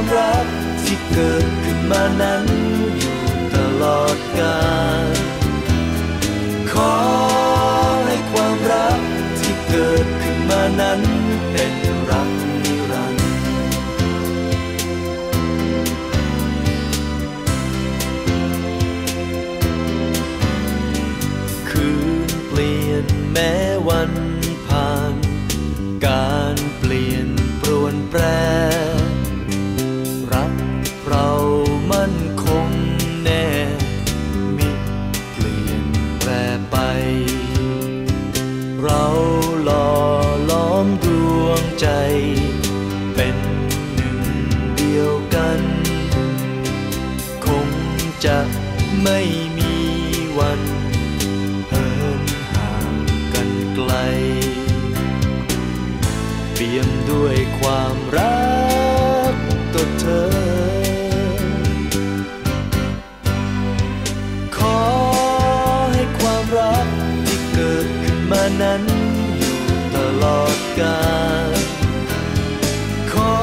ความรักที่เกิดขึ้นมานั้นอยู่ตลอดกาลขอให้ความรักที่เกิดขึ้นมานั้นเป็นรักนิรันดร์คืนเปลี่ยนแม้วันผ่าน การเปลี่ยนปรวนแปร ไป เราหล่อล้อมดวงใจ เป็นหนึ่งเดียวกัน คงจะไม่มีวันเหินห่างกันไกล เปี่ยมด้วยความรัก มานั้นอยู่ตลอดกาลขอ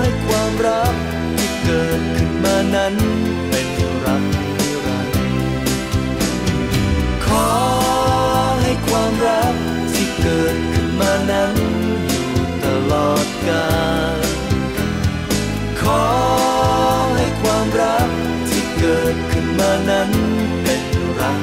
ให้ความรักที่เกิดขึ้นมานั้นเป็นรักนิรันดร์ขอให้ความรักที่เกิดขึ้นมานั้นอยู่ตลอดกาลขอให้ความรักที่เกิดขึ้นมานั้นเป็นรัก